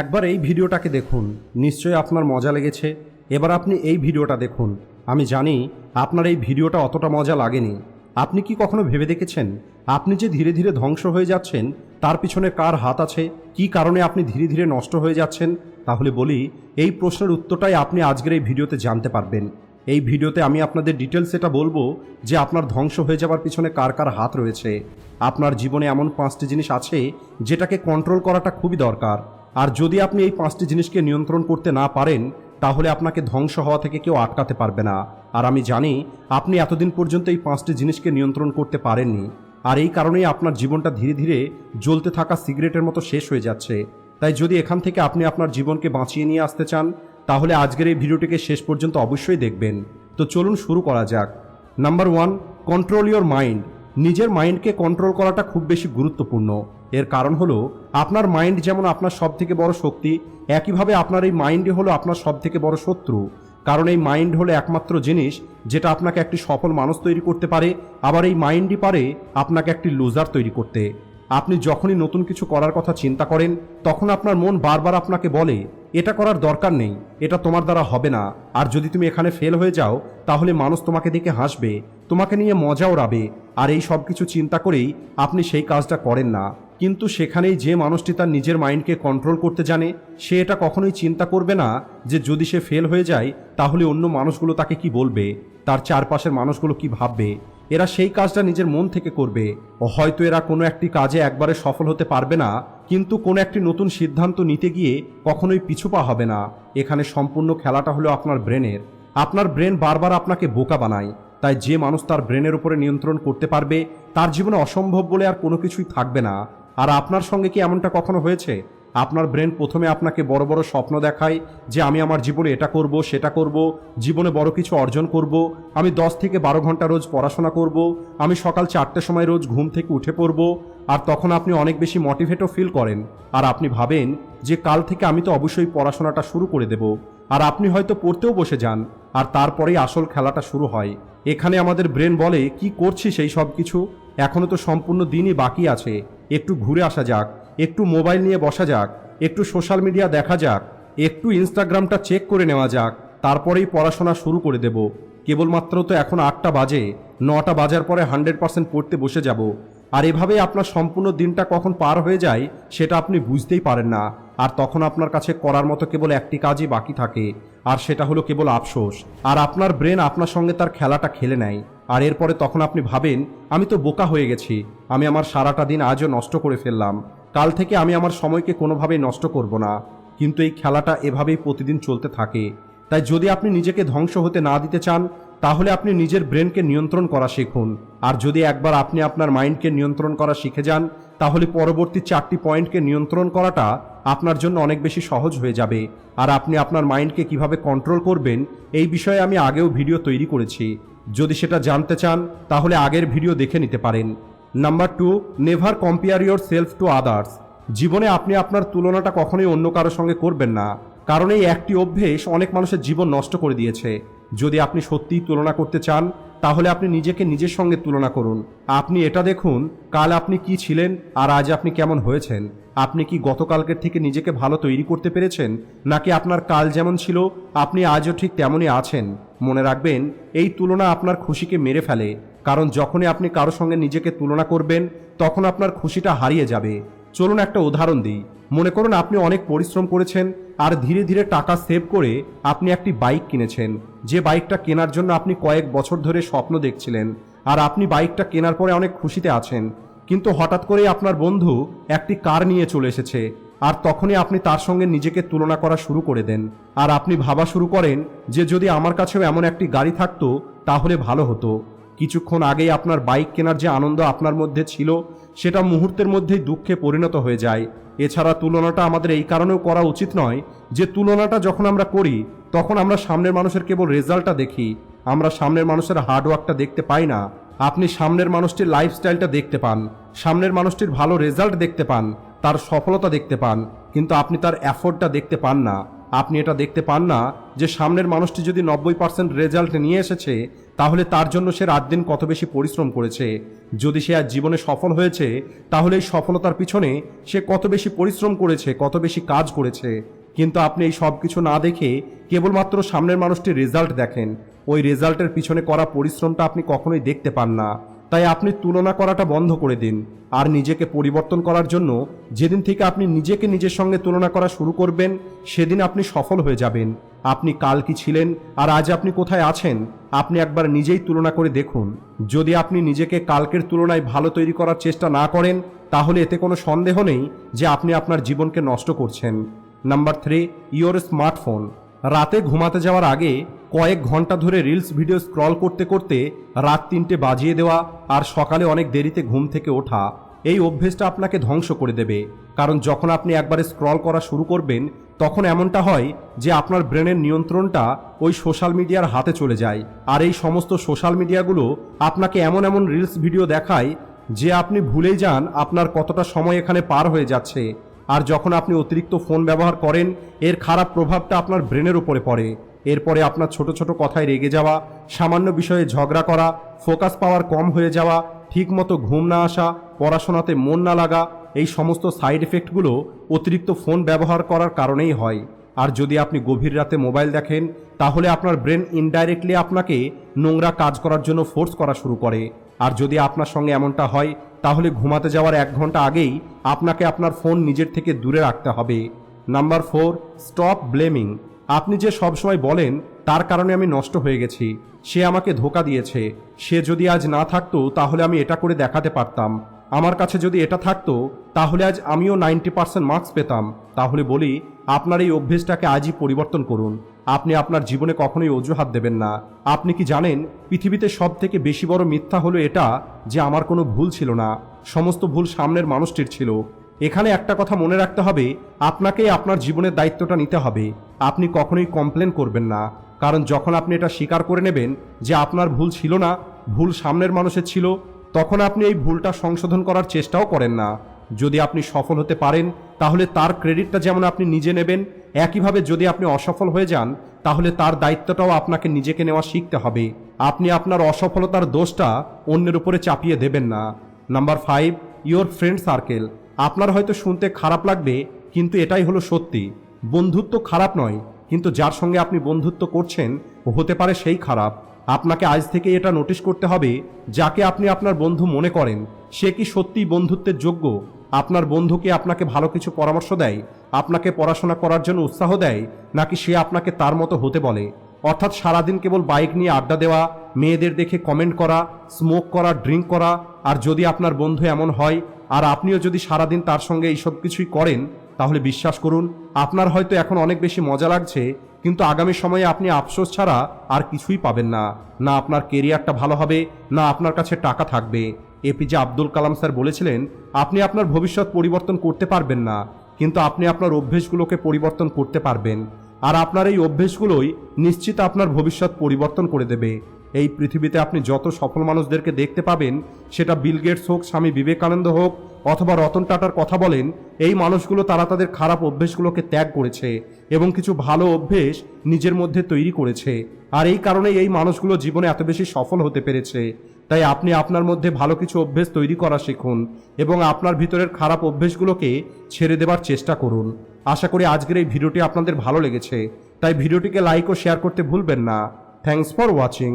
একবার এই ভিডিওটাকে দেখুন। নিশ্চয়ই আপনার মজা লেগেছে। এবার আপনি এই ভিডিওটা দেখুন। আমি জানি আপনার এই ভিডিওটা অতটা মজা লাগেনি। আপনি কি কখনো ভেবে দেখেছেন? আপনি যে ধীরে ধীরে ধ্বংস হয়ে যাচ্ছেন, তার পিছনে কার হাত আছে? কি কারণে আপনি ধীরে ধীরে নষ্ট হয়ে যাচ্ছেন? তাহলে বলি, এই প্রশ্নের উত্তরটাই আপনি আজকের এই ভিডিওতে জানতে পারবেন। এই ভিডিওতে আমি আপনাদের ডিটেলস এটা বলব যে আপনার ধ্বংস হয়ে যাওয়ার পিছনে কার কার হাত রয়েছে। আপনার জীবনে এমন পাঁচটি জিনিস আছে যেটাকে কন্ট্রোল করাটা খুবই দরকার। আর যদি আপনি এই পাঁচটি জিনিসকে নিয়ন্ত্রণ করতে না পারেন, তাহলে আপনাকে ধ্বংস হওয়া থেকে কেউ আটকাতে পারবে না। আর আমি জানি, আপনি এতদিন পর্যন্ত এই পাঁচটি জিনিসকে নিয়ন্ত্রণ করতে পারেননি। আর এই কারণেই আপনার জীবনটা ধীরে ধীরে জ্বলতে থাকা সিগারেটের মতো শেষ হয়ে যাচ্ছে। তাই যদি এখান থেকে আপনি আপনার জীবনকে বাঁচিয়ে নিয়ে আসতে চান, তাহলে আজকের এই ভিডিওটিকে শেষ পর্যন্ত অবশ্যই দেখবেন। তো চলুন শুরু করা যাক। Number one, control your mind. নিজের মাইন্ডকে কন্ট্রোল করাটা খুব বেশি গুরুত্বপূর্ণ। এর কারণ হলো, আপনার মাইন্ড যেমন আপনার সব থেকে বড় শক্তি, একইভাবে আপনার এই মাইন্ডই হলো আপনার সব থেকে বড় শত্রু। কারণ এই মাইন্ড হলো একমাত্র জিনিস, যেটা আপনাকে একটি সফল মানুষ তৈরি করতে পারে, আবার এই মাইন্ডই পারে আপনাকে একটি লুজার তৈরি করতে। আপনি যখনই নতুন কিছু করার কথা চিন্তা করেন, তখন আপনার মন বারবার আপনাকে বলে, এটা করার দরকার নেই, এটা তোমার দ্বারা হবে না। আর যদি তুমি এখানে ফেল হয়ে যাও, তাহলে মানুষ তোমাকে দেখে হাসবে, তোমাকে নিয়ে মজা ওড়াবে আর এই সব কিছু চিন্তা করেই আপনি সেই কাজটা করেন না। কিন্তু সেখানেই যে মানুষটি তার নিজের মাইন্ডকে কন্ট্রোল করতে জানে, সে এটা কখনোই চিন্তা করবে না যে যদি সে ফেল হয়ে যায়, তাহলে অন্য মানুষগুলো তাকে কি বলবে, তার চারপাশের মানুষগুলো কি ভাববে, এরা সেই কাজটা নিজের মন থেকে করবে। হয়তো এরা কোনো একটি কাজে একবারে সফল হতে পারবে না, কিন্তু কোনো একটি নতুন সিদ্ধান্ত নিতে গিয়ে কখনোই পিছু পা হবে না। এখানে সম্পূর্ণ খেলাটা হলো আপনার ব্রেনের। আপনার ব্রেন বারবার আপনাকে বোকা বানায়, তাই যে মানুষ তার ব্রেনের উপরে নিয়ন্ত্রণ করতে পারবে, তার জীবনে অসম্ভব বলে আর কোনো কিছুই থাকবে না। আর আপনার সঙ্গে কি এমনটা কখনো হয়েছে? আপনার ব্রেন প্রথমে আপনাকে বড় বড় স্বপ্ন দেখায় যে আমি আমার জীবনে এটা করব, সেটা করব, জীবনে বড় কিছু অর্জন করব, আমি দশ থেকে বারো ঘণ্টা রোজ পড়াশোনা করব, আমি সকাল চারটের সময় রোজ ঘুম থেকে উঠে পড়ব, আর তখন আপনি অনেক বেশি মোটিভেটও ফিল করেন। আর আপনি ভাবেন যে কাল থেকে আমি তো অবশ্যই পড়াশোনাটা শুরু করে দেব। আর আপনি হয়তো পড়তেও বসে যান, আর তারপরেই আসল খেলাটা শুরু হয়। এখানে আমাদের ব্রেন বলে, কি করছি সেই সব কিছু? এখনও তো সম্পূর্ণ দিনই বাকি আছে। একটু ঘুরে আসা যাক, একটু মোবাইল নিয়ে বসা যাক, একটু সোশ্যাল মিডিয়া দেখা যাক, একটু ইনস্টাগ্রামটা চেক করে নেওয়া যাক, তারপরেই পড়াশোনা শুরু করে দেব। কেবলমাত্র তো এখন আটটা বাজে, নটা বাজার পরে হান্ড্রেড পার্সেন্ট পড়তে বসে যাব। আর এভাবেই আপনার সম্পূর্ণ দিনটা কখন পার হয়ে যায়, সেটা আপনি বুঝতেই পারেন না। আর তখন আপনার কাছে করার মতো কেবল একটি কাজই বাকি থাকে, আর সেটা হলো কেবল আফসোস। আর আপনার ব্রেন আপনার সঙ্গে তার খেলাটা খেলে নেয়। আর এরপরে তখন আপনি ভাবেন, আমি তো বোকা হয়ে গেছি, আমি আমার সারাটা দিন আজও নষ্ট করে ফেললাম, কাল থেকে আমি আমার সময়কে কোনোভাবেই নষ্ট করব না। কিন্তু এই খেলাটা এভাবেই প্রতিদিন চলতে থাকে। তাই যদি আপনি নিজেকে ধ্বংস হতে না দিতে চান, তাহলে আপনি নিজের ব্রেনকে নিয়ন্ত্রণ করা শিখুন। আর যদি একবার আপনি আপনার মাইন্ডকে নিয়ন্ত্রণ করা শিখে যান তাহলে পরবর্তী চারটি পয়েন্টকে নিয়ন্ত্রণ করাটা আপনার জন্য অনেক বেশি সহজ হয়ে যাবে। আর আপনি আপনার মাইন্ডকে কীভাবে কন্ট্রোল করবেন, এই বিষয়ে আমি আগেও ভিডিও তৈরি করেছি। যদি সেটা জানতে চান, তাহলে আগের ভিডিও দেখে নিতে পারেন। Number two, never compare yourself to others. জীবনে আপনি আপনার তুলনাটা কখনোই অন্য কারোর সঙ্গে করবেন না। কারণ এই একটি অভ্যেস অনেক মানুষের জীবন নষ্ট করে দিয়েছে। যদি আপনি সত্যিই তুলনা করতে চান তাহলে আপনি নিজেকে নিজের সঙ্গে তুলনা করুন। আপনি এটা দেখুন, কাল আপনি কি ছিলেন আর আজ আপনি কেমন হয়েছেন? আপনি কি গতকালকের থেকে নিজেকে ভালো তৈরি করতে পেরেছেন? নাকি আপনার কাল যেমন ছিল, আপনি আজও ঠিক তেমনই আছেন? মনে রাখবেন, এই তুলনা আপনার খুশিকে মেরে ফেলে। কারণ যখনই আপনি কারও সঙ্গে নিজেকে তুলনা করবেন, তখন আপনার খুশিটা হারিয়ে যাবে। চলুন একটা উদাহরণ দিই। মনে করুন আপনি অনেক পরিশ্রম করেছেন, আর ধীরে ধীরে টাকা সেভ করে আপনি একটি বাইক কিনেছেন। যে বাইকটা কেনার জন্য আপনি কয়েক বছর ধরে স্বপ্ন দেখছিলেন, আর আপনি বাইকটা কেনার পরে অনেক খুশিতে আছেন। কিন্তু হঠাৎ করে আপনার বন্ধু একটি কার নিয়ে চলে এসেছে, আর তখনই আপনি তার সঙ্গে নিজেকে তুলনা করা শুরু করে দেন। আর আপনি ভাবা শুরু করেন যে যদি আমার কাছেও এমন একটি গাড়ি থাকতো, তাহলে ভালো হতো। কিছুক্ষণ আগেই আপনার বাইক কেনার যে আনন্দ আপনার মধ্যে ছিল সেটা মুহূর্তের মধ্যেই দুঃখে পরিণত হয়ে যায়। এছাড়া তুলনাটা আমাদের এই কারণেও করা উচিত নয় যে তুলনাটা যখন আমরা করি, তখন আমরা সামনের মানুষের কেবল রেজাল্টটা দেখি। আমরা সামনের মানুষের হার্ডওয়ার্কটা দেখতে পাই না। আপনি সামনের মানুষটির লাইফস্টাইলটা দেখতে পান। সামনের মানুষটির ভালো রেজাল্ট দেখতে পান। তার সফলতা দেখতে পান। কিন্তু আপনি তার অ্যাফোর্ডটা দেখতে পান না। আপনি এটা দেখতে পান না যে সামনের মানুষটি যদি নব্বই পার্সেন্ট রেজাল্ট নিয়ে এসেছে, তাহলে তার জন্য সে রাত দিন কত বেশি পরিশ্রম করেছে? যদি সে আজ জীবনে সফল হয়েছে, তাহলে এই সফলতার পিছনে সে কত বেশি পরিশ্রম করেছে, কত বেশি কাজ করেছে? কিন্তু আপনি এই সব কিছু না দেখে কেবলমাত্র সামনের মানুষটির রেজাল্ট দেখেন। ওই রেজাল্টের পিছনে করা পরিশ্রমটা আপনি কখনোই দেখতে পান না। তাই আপনি তুলনা করাটা বন্ধ করে দিন আর নিজেকে পরিবর্তন করার জন্য যেদিন থেকে আপনি নিজেকে নিজের সঙ্গে তুলনা করা শুরু করবেন, সেদিন আপনি সফল হয়ে যাবেন। আপনি কাল কি ছিলেন আর আজ আপনি কোথায় আছেন, আপনি একবার নিজেই তুলনা করে দেখুন। যদি আপনি নিজেকে কালকের তুলনায় ভালো তৈরি করার চেষ্টা না করেন, তাহলে এতে কোনো সন্দেহ নেই যে আপনি আপনার জীবনকে নষ্ট করছেন। Number three, your smartphone. রাতে ঘুমাতে যাওয়ার আগে কয়েক ঘণ্টা ধরে রিলস ভিডিও স্ক্রল করতে করতে রাত তিনটে বাজিয়ে দেওয়া আর সকালে অনেক দেরিতে ঘুম থেকে ওঠা, এই অভ্যেসটা আপনাকে ধ্বংস করে দেবে। কারণ যখন আপনি একবারে স্ক্রল করা শুরু করবেন, তখন এমনটা হয় যে আপনার ব্রেনের নিয়ন্ত্রণটা ওই সোশ্যাল মিডিয়ার হাতে চলে যায়। আর এই সমস্ত সোশ্যাল মিডিয়াগুলো আপনাকে এমন এমন রিলস ভিডিও দেখায় যে আপনি ভুলেই যান আপনার কতটা সময় এখানে পার হয়ে যাচ্ছে। আর যখন আপনি অতিরিক্ত ফোন ব্যবহার করেন, এর খারাপ প্রভাবটা আপনার ব্রেনের উপরে পড়ে। এরপরে আপনার ছোট ছোট কথায় রেগে যাওয়া, সামান্য বিষয়ে ঝগড়া করা, ফোকাস পাওয়ার কম হয়ে যাওয়া, ঠিকমতো ঘুম না আসা, পড়াশোনাতে মন না লাগা, এই সমস্ত সাইড এফেক্টগুলো অতিরিক্ত ফোন ব্যবহার করার কারণেই হয়। আর যদি আপনি গভীর রাতে মোবাইল দেখেন, তাহলে আপনার ব্রেন ইনডাইরেক্টলি আপনাকে নোংরা কাজ করার জন্য ফোর্স করা শুরু করে। আর যদি আপনার সঙ্গে এমনটা হয়, তাহলে ঘুমাতে যাওয়ার এক ঘণ্টা আগেই আপনাকে আপনার ফোন নিজের থেকে দূরে রাখতে হবে। নাম্বার ফোর স্টপ ব্লেমিং আপনি যে সবসময় বলেন, তার কারণে আমি নষ্ট হয়ে গেছি। সে আমাকে ধোকা দিয়েছে। সে যদি আজ না থাকতো, তাহলে আমি এটা করে দেখাতে পারতাম। আমার কাছে যদি এটা থাকতো, তাহলে আজ আমিও নাইনটি পার্সেন্ট মার্কস পেতাম। তাহলে বলি, আপনার এই অভ্যেসটাকে আজই পরিবর্তন করুন। আপনি আপনার জীবনে কখনোই অজুহাত দেবেন না। আপনি কি জানেন, পৃথিবীতে সব থেকে বেশি বড় মিথ্যা হলো এটা, যে আমার কোনো ভুল ছিল না। সমস্ত ভুল সামনের মানুষটির ছিল। এখানে একটা কথা মনে রাখতে হবে, আপনাকে আপনার জীবনের দায়িত্বটা নিতে হবে। আপনি কখনোই কমপ্লেন করবেন না। কারণ যখন আপনি এটা স্বীকার করে নেবেন যে আপনার ভুল ছিল না, ভুল সামনের মানুষের ছিল তখন আপনি এই ভুলটা সংশোধন করার চেষ্টাও করেন না। যদি আপনি সফল হতে পারেন, তাহলে তার ক্রেডিটটা যেমন আপনি নিজে নেবেন, একইভাবে যদি আপনি অসফল হয়ে যান, তাহলে তার দায়িত্বটাও আপনাকে নিজেকে নেওয়া শিখতে হবে। আপনি আপনার অসফলতার দোষটা অন্যের উপরে চাপিয়ে দেবেন না। Number five your friend circle. আপনার হয়তো শুনতে খারাপ লাগবে, কিন্তু এটাই হলো সত্যি। বন্ধুত্ব খারাপ নয়, কিন্তু যার সঙ্গে আপনি বন্ধুত্ব করছেন হতে পারে সেই খারাপ। আপনাকে আজ থেকে এটা নোটিশ করতে হবে, যাকে আপনি আপনার বন্ধু মনে করেন, সে কি সত্যিই বন্ধুত্বের যোগ্য? আপনার বন্ধুকে আপনাকে ভালো কিছু পরামর্শ দেয়? আপনাকে পড়াশোনা করার জন্য উৎসাহ দেয়? নাকি সে আপনাকে তার মতো হতে বলে? অর্থাৎ সারাদিন কেবল বাইক নিয়ে আড্ডা দেওয়া, মেয়েদের দেখে কমেন্ট করা স্মোক করা ড্রিঙ্ক করা, আর যদি আপনার বন্ধু এমন হয়, আর আপনিও যদি সারাদিন তার সঙ্গে এইসব কিছুই করেন তাহলে বিশ্বাস করুন, আপনার হয়তো এখন অনেক বেশি মজা লাগছে, কিন্তু আগামী সময়ে আপনি আফসোস ছাড়া আর কিছুই পাবেন না। না আপনার কেরিয়ারটা ভালো হবে, না আপনার কাছে টাকা থাকবে। এপিজে আব্দুল কালাম স্যার বলেছিলেন, আপনি আপনার ভবিষ্যৎ পরিবর্তন করতে পারবেন না, কিন্তু আপনি আপনার অভ্যেসগুলোকে পরিবর্তন করতে পারবেন। আর আপনার এই অভ্যেসগুলোই নিশ্চিত আপনার ভবিষ্যৎ পরিবর্তন করে দেবে। এই পৃথিবীতে আপনি যত সফল মানুষদেরকে দেখতে পাবেন, সেটা বিল গেটস হোক, স্বামী বিবেকানন্দ হোক, অথবা রতন টাটার কথা বলেন, এই মানুষগুলো তারা তাদের খারাপ অভ্যেসগুলোকে ত্যাগ করেছে এবং কিছু ভালো অভ্যেস নিজের মধ্যে তৈরি করেছে। আর এই কারণে এই মানুষগুলো জীবনে এত বেশি সফল হতে পেরেছে। তাই আপনি আপনার মধ্যে ভালো কিছু অভ্যেস তৈরি করা শিখুন এবং আপনার ভিতরের খারাপ অভ্যেসগুলোকে ছেড়ে দেবার চেষ্টা করুন। আশা করি আজকের এই ভিডিওটি আপনাদের ভালো লেগেছে। তাই ভিডিওটিকে লাইক ও শেয়ার করতে ভুলবেন না। Thanks for watching.